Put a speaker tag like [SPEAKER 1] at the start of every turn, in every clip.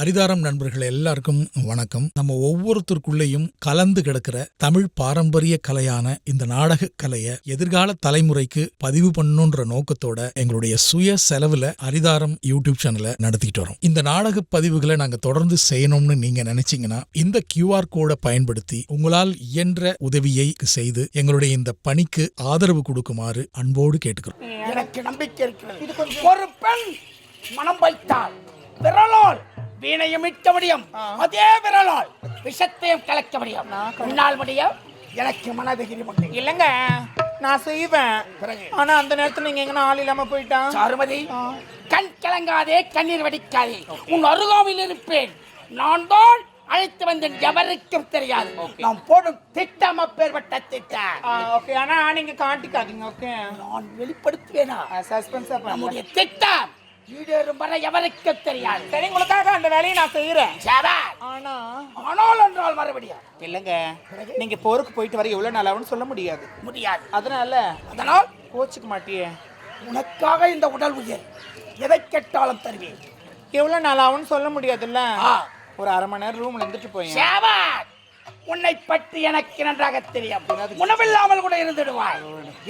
[SPEAKER 1] அரிதாரம் நண்பர்கள் எல்லாருக்கும் வணக்கம். நம்ம ஒவ்வொருத்தருக்குள்ளேயும் கலந்து கிடக்கிற தமிழ் பாரம்பரிய கலையான இந்த நாடக கலையை எதிர்கால தலைமுறைக்கு பதிவு பண்ணணுன்ற நோக்கத்தோட எங்களுடைய சுய செலவுல அரிதாரம் யூடியூப் சேனலை நடத்திட்டு வரோம். இந்த நாடக பதிவுகளை நாங்க தொடர்ந்து செய்யணும்னு நீங்க நினைச்சீங்கன்னா இந்த கியூஆர் கோடை பயன்படுத்தி உங்களால் இயன்ற உதவியை செய்து எங்களுடைய இந்த பணிக்கு ஆதரவு கொடுக்குமாறு அன்போடு கேட்டுக்கிறோம்.
[SPEAKER 2] எனக்கு நம்பிக்கை இருக்கிறது. ஒரு பெண் மனம் வைத்தால் விரலால் வீணையும் இட்ட முடியும். அதே விரலால் விஷத்தையும் கலக்க முடியும். உன்னால் முடியும் எனக்கு மனதிகிரி உண்டு.
[SPEAKER 3] இல்லைங்க நான் செய்வேன். ஆனா அந்த நேரத்துல நீங்க எங்க ஆள் இல்லாம போயிட்டான்
[SPEAKER 2] சாருமதி கண் கலங்காதே கண்ணீர் வடிக்காதே. உன் அருகாமையில் இருப்பேன். நான் தான் அழைத்து வந்தேன். எவருக்கும் தெரியாது. நாம் போடும் திட்டம் அப்பேற்பட்ட திட்டம்.
[SPEAKER 3] ஓகே. ஆனா நீங்க காட்டிக்காதீங்க ஓகே.
[SPEAKER 2] நான் வெளிப்படுத்துவேனா?
[SPEAKER 3] சஸ்பென்ஸா
[SPEAKER 2] நம்முடைய திட்டம். ஈடேறும் வரை எவருக்கும் தெரியாது.
[SPEAKER 3] சரி உங்களுக்காக அந்த வேலையை நான் செய்யறேன். ஆனா
[SPEAKER 2] ஆனால் என்றால் மறுபடியும்.
[SPEAKER 3] இல்லைங்க. நீங்க போருக்கு போயிட்டு வர எவ்வளவு நாள் ஆகும்னு சொல்ல முடியாது.
[SPEAKER 2] முடியாது.
[SPEAKER 3] அதனால
[SPEAKER 2] அதனால்?
[SPEAKER 3] கோச்சுக்க மாட்டியே.
[SPEAKER 2] உனக்காக இந்த உடல் உயிர் எதை கேட்டாலும் தருவேன்.
[SPEAKER 3] எவ்வளவு நாள் ஆகும்னு சொல்ல முடியாதுல்ல. ஒரு அரை மணி நேரம் ரூம்ல இருந்துட்டு போய்.
[SPEAKER 2] உன்னை பற்றி எனக்கு நன்றாக தெரியும். உணவில்லாமல் கூட இருந்துடுவாய்.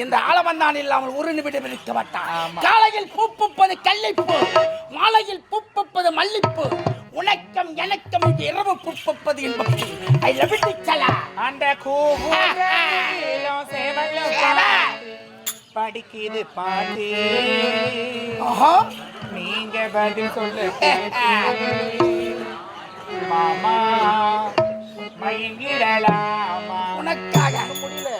[SPEAKER 2] இந்த ஆலவந்தான் இல்லாமல் ஒரு நிமிடம் இருக்க மாட்டான் காலையில் பூப்புப்பது கள்ளிப்பூ மாலையில் பூப்புப்பது மல்லிப்பூ. உனக்கம் எனக்கம் இது இரவு பூப்புப்பது என்பது ஐ லவ் இட் சலா
[SPEAKER 3] அந்த படிக்குது பாட்டு. நீங்க பதில் சொல்ல மாமா மயங்கிடலாமா?
[SPEAKER 2] உனக்காக.
[SPEAKER 3] முடியல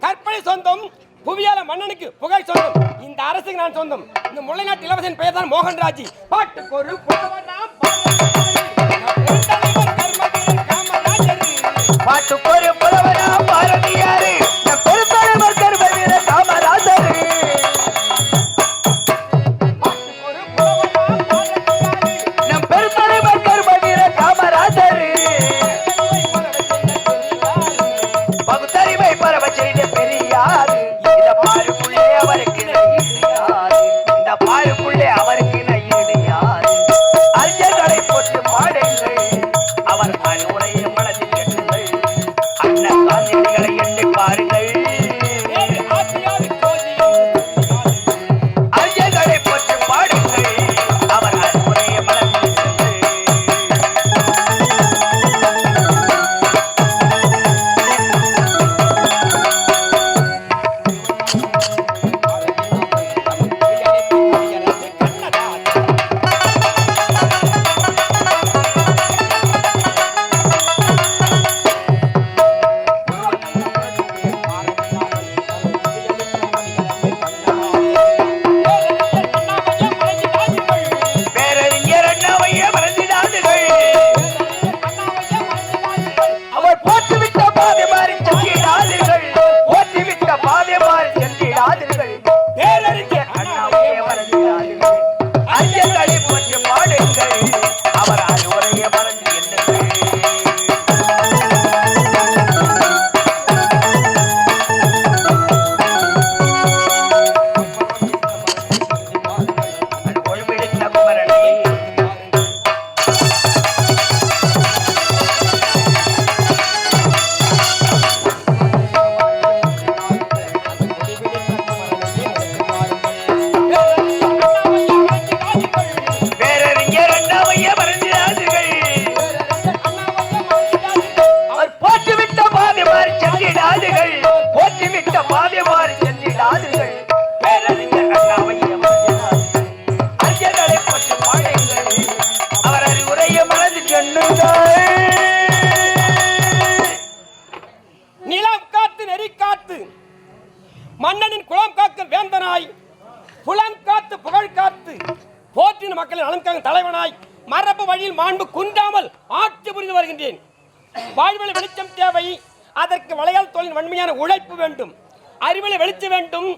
[SPEAKER 4] கற்பனை சொந்தம் புவியால மன்னனுக்கு புகழ் சொந்தம் இந்த அரசுக்கு நான் சொந்தம். இந்த முல்லைநாட்டு இளவரசன் பெயர் தான் மோகன்ராஜ் பாட்டுக்கு ஒரு நிலம் காத்து நெறி காத்து மன்னனின் குளம் காக்க வேந்தனாய் புலம் காத்து புகழ் காத்து போற்றின மக்களின் நலம் தலைவனாய் மரபு வழியில் மாண்பு குன்றாமல் ஆட்சி புரிந்து வருகின்றேன். வாழ்வில் வெளிச்சம் தேவை அதற்கு வளையால் தொழில் வன்மையான உழைப்பு வேண்டும். அறிவிலை வெளிச்ச வேண்டும்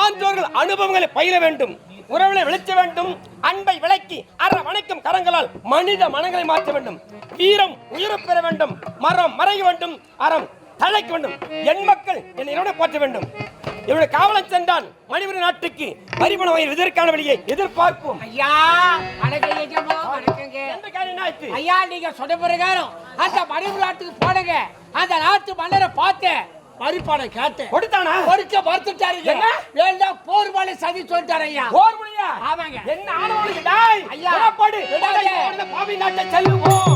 [SPEAKER 4] ஆன்றோர்கள் அனுபவங்களை பயிர வேண்டும். உறவுகளை வெளிச்ச வேண்டும் அன்பை விளக்கி அற வணக்கம் கரங்களால் மனித மனங்களை மாற்ற வேண்டும். வீரம் உயிரப் பெற வேண்டும் மரம் மறைய வேண்டும் அறம் தழைக்க வேண்டும். என் மக்கள் என் இறைவனை போற்ற வேண்டும். இவருடைய காவலன் சென்றான் மணிபுரி நாட்டுக்கு பரிமண வகையில் இதற்கான வழியை எதிர்பார்ப்போம்.
[SPEAKER 2] ஐயா? ஐயா நீங்க சொன்ன பிரகாரம் அந்த மணிபுர நாட்டுக்கு போனங்க. அந்த நாட்டு மன்னரை பார்த்தேன். பரிப்பாடம் கேட்டேன்.
[SPEAKER 4] கொடுத்தானா?
[SPEAKER 2] பொறுக்க மறுத்துட்டாரு.
[SPEAKER 4] என்ன?
[SPEAKER 2] வேண்டாம் போர் மலை சதி சொல்லிட்டாரு ஐயா.
[SPEAKER 4] போர் முடியா
[SPEAKER 2] ஆமாங்க.
[SPEAKER 4] என்ன ஆனவனுக்கு டாய்?
[SPEAKER 2] ஐயா.
[SPEAKER 4] இந்த பாவி நாட்டை செல்லுவோம்.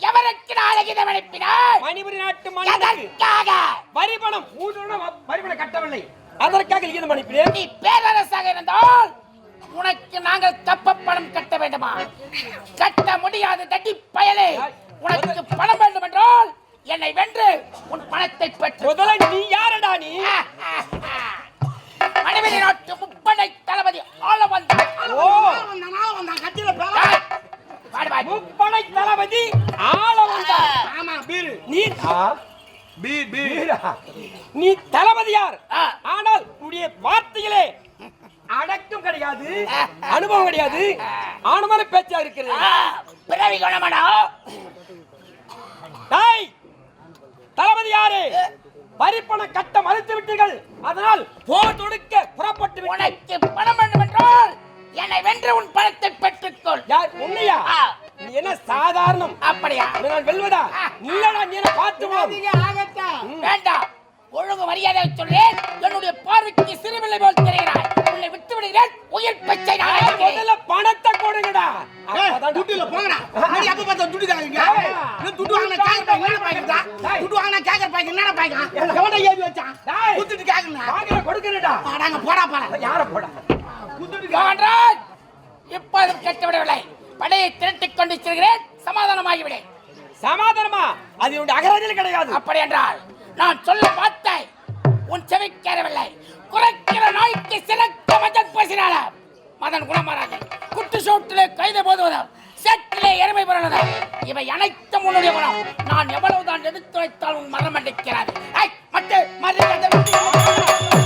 [SPEAKER 2] எவருக்கு நாளைக்கு இதை அனுப்பினார்
[SPEAKER 4] மணிபுரி நாட்டு பணம். கட்டவில்லை. அதற்காக லிகிதம் அனுப்பினேன்
[SPEAKER 2] நீ பேரரசாக இருந்தால் உனக்கு நாங்கள் கப்ப பணம் கட்ட வேண்டுமா? கட்ட முடியாது தட்டி பயலே. உனக்கு பணம் வேண்டும் என்றால் என்னை வென்று உன் பணத்தை பெற்று
[SPEAKER 4] முதல்ல நீ யாரடா நீ?
[SPEAKER 2] நாட்டு முப்படை தளபதி ஆள
[SPEAKER 4] ஓ. முப்படை தளபதி ஆள
[SPEAKER 2] ஆமா பீரு.
[SPEAKER 4] நீ தளபதி யார். ஆனால் உடைய வார்த்தையிலே அடக்கம் கிடையாது அனுபவம் கிடையாது ஆணுமான பேச்சா இருக்கிறது.
[SPEAKER 2] பிறவி குணமடா.
[SPEAKER 4] தளபதி யாரு? வரிப்பணம் கட்ட மறுத்து விட்டீர்கள். அதனால் போர் தொடுக்க புறப்பட்டு
[SPEAKER 2] உனக்கு பணம் வேண்டும் என்றால் என்னை வென்று உன் பணத்தை பெற்றுக்கொள்.
[SPEAKER 4] யார்
[SPEAKER 2] ஆ.
[SPEAKER 4] நீ என்ன சாதாரணம்?
[SPEAKER 2] அப்படியா?
[SPEAKER 4] நான் வெல்வதா? நீலடா நீ என்ன பார்த்துவோம்
[SPEAKER 2] வேண்டாம். ஒழுங்கு மரியாதை சொல்றேன். என்னுடைய பார்வைக்கு சிறுவில்லை போல் தெரிகிறாய். உன்னை விட்டு விடுகிறேன் உயிர் பிச்சை.
[SPEAKER 4] முதல்ல பணத்தை கொடுங்கடா அப்பதான்
[SPEAKER 3] துட்டுல போங்கடா. அப்ப பார்த்தா துட்டு இன்னும் துட்டு வாங்கினா கேக்கற பாய்க்கு என்ன பாய்க்குதா துட்டு வாங்கினா கேக்கற பாய்க்கு என்னடா பாய்க்கா எவன்டா ஏவி வச்சான்?
[SPEAKER 4] டேய்.
[SPEAKER 3] குத்துட்டு கேக்கணும்
[SPEAKER 4] வாங்கின கொடுக்கறடா
[SPEAKER 3] அடாங்க போடா போடா.
[SPEAKER 4] யார போடா?
[SPEAKER 2] மகான்ராஜ், இப்போதும் கெட்டுவிடவில்லை. படையை திரட்டிக் கொண்டு செல்கிறேன். சமாதானமாகிவிடு.
[SPEAKER 4] சமாதானமா? அது உன்னுடைய அகராதியில் கிடையாது.
[SPEAKER 2] அப்படி என்றால் நான் சொல்ல வார்த்தை உன் செவிக்கேறவில்லை குறைக்கிற நாய்க்கு சிறக்க மதன் பேசினால மதன் குணமராஜன் குட்டு சோட்டிலே கைது போதுவதும். சேற்றிலே எருமை பிறந்ததும். இவை அனைத்தும் உன்னுடைய குணம். நான் எவ்வளவுதான் எடுத்துரைத்தால் உன் மரம் அடிக்கிறாது ஐ மட்டு மரியாதை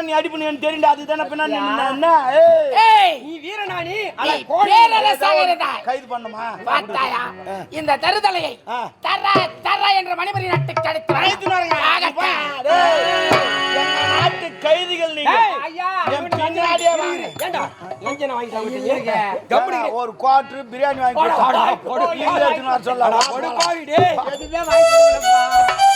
[SPEAKER 2] முதல்ல
[SPEAKER 3] நீ அதுதானே பின்னாடி என்ன? ஏய்,
[SPEAKER 4] நீ வீரனானி. அட கோடி.
[SPEAKER 3] கைது பண்ணுமா?
[SPEAKER 2] பார்த்தாயா? இந்த தருதலையை. தர தர என்ற மணிமணி.
[SPEAKER 3] கைதுனாருங்க.
[SPEAKER 2] ஆகட்டும்.
[SPEAKER 3] டேய், எங்க நாட்டு கைதிகள் நீங்க.
[SPEAKER 4] டேய், ஐயா,
[SPEAKER 3] என் பின்னாடியே வாங்க.
[SPEAKER 4] ஏண்டா எஞ்சன வாங்கி சாப்பிட்டு கம்பெனி
[SPEAKER 3] ஏடா, ஒரு குவார்டர் பிரியாணி வாங்கி
[SPEAKER 4] போடா, போடா,
[SPEAKER 3] கொடுத்தா,
[SPEAKER 4] பாவி டேய்
[SPEAKER 2] எதுவுமே வாங்கி.